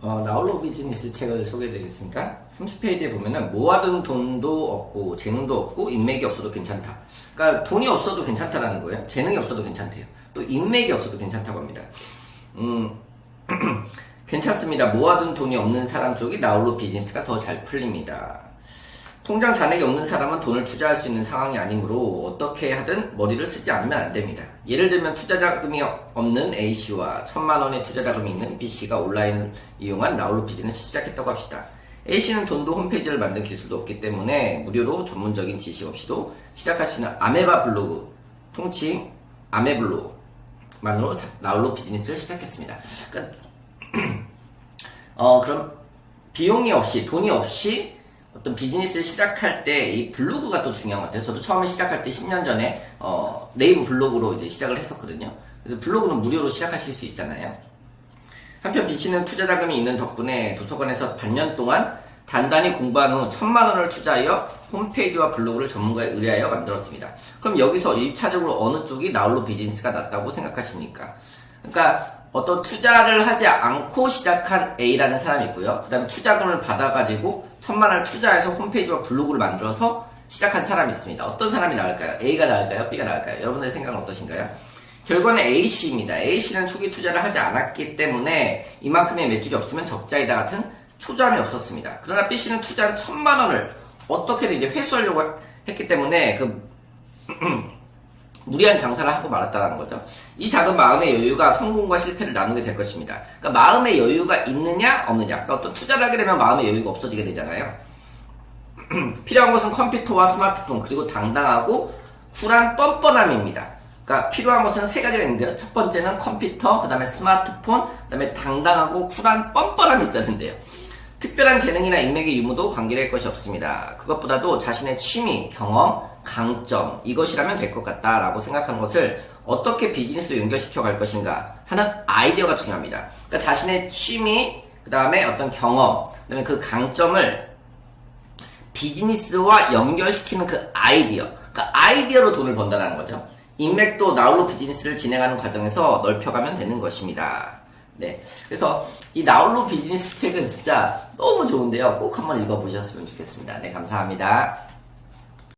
어, 나홀로 비즈니스 책을 소개해드리겠습니다. 30페이지에 보면은 모아둔 돈도 없고 재능도 없고 인맥이 없어도 괜찮다. 그러니까 돈이 없어도 괜찮다라는 거예요. 재능이 없어도 괜찮대요. 또 인맥이 없어도 괜찮다고 합니다. 음, 괜찮습니다. 모아둔 돈이 없는 사람 쪽이 나홀로 비즈니스가 더 잘 풀립니다. 통장 잔액이 없는 사람은 돈을 투자할 수 있는 상황이 아니므로 어떻게 하든 머리를 쓰지 않으면 안 됩니다. 예를 들면 투자 자금이 없는 A씨와 천만 원의 투자 자금이 있는 B씨가 온라인을 이용한 나홀로 비즈니스 시작했다고 합시다. A씨는 돈도 홈페이지를 만든 기술도 없기 때문에 무료로 전문적인 지식 없이도 시작할 수 있는 아메바 블로그, 통칭 아메블로그만으로 나홀로 비즈니스를 시작했습니다. 그러니까 어, 그럼 비용이 없이, 돈이 없이 어떤 비즈니스를 시작할 때 이 블로그가 또 중요한 것 같아요. 저도 처음에 시작할 때 10년 전에 어, 네이버 블로그로 이제 시작을 했었거든요. 그래서 블로그는 무료로 시작하실 수 있잖아요. 한편 B씨는 투자 자금이 있는 덕분에 도서관에서 반년 동안 단단히 공부한 후 천만 원을 투자하여 홈페이지와 블로그를 전문가에 의뢰하여 만들었습니다. 그럼 여기서 1차적으로 어느 쪽이 나홀로 비즈니스가 낫다고 생각하십니까? 그러니까 어떤 투자를 하지 않고 시작한 A라는 사람이 있고요. 그 다음에 투자금을 받아가지고 천만 원을 투자해서 홈페이지와 블로그를 만들어서 시작한 사람이 있습니다. 어떤 사람이 나을까요? A가 나을까요? B가 나을까요? 여러분들의 생각은 어떠신가요? 결과는 A씨입니다. A씨는 초기 투자를 하지 않았기 때문에 이만큼의 매출이 없으면 적자이다 같은 초조함이 없었습니다. 그러나 B씨는 투자한 천만 원을 어떻게든 이제 회수하려고 했기 때문에 그 무리한 장사를 하고 말았다는 거죠. 이 작은 마음의 여유가 성공과 실패를 나누게 될 것입니다. 그러니까 마음의 여유가 있느냐 없느냐. 그러니까 어떤 투자를 하게 되면 마음의 여유가 없어지게 되잖아요. 필요한 것은 컴퓨터와 스마트폰 그리고 당당하고 쿨한 뻔뻔함입니다. 그러니까 필요한 것은 세 가지가 있는데요. 첫 번째는 컴퓨터, 그 다음에 스마트폰, 그 다음에 당당하고 쿨한 뻔뻔함이 있어야 된대요. 특별한 재능이나 인맥의 유무도 관계될 것이 없습니다. 그것보다도 자신의 취미, 경험, 강점 이것이라면 될 것 같다라고 생각하는 것을 어떻게 비즈니스로 연결시켜 갈 것인가 하는 아이디어가 중요합니다. 그러니까 자신의 취미, 그 다음에 어떤 경험, 그 다음에 그 강점을 비즈니스와 연결시키는 그 아이디어. 그러니까 아이디어로 돈을 번다는 거죠. 인맥도 나홀로 비즈니스를 진행하는 과정에서 넓혀가면 되는 것입니다. 네. 그래서 이 나홀로 비즈니스 책은 진짜 너무 좋은데요. 꼭 한번 읽어보셨으면 좋겠습니다. 네, 감사합니다.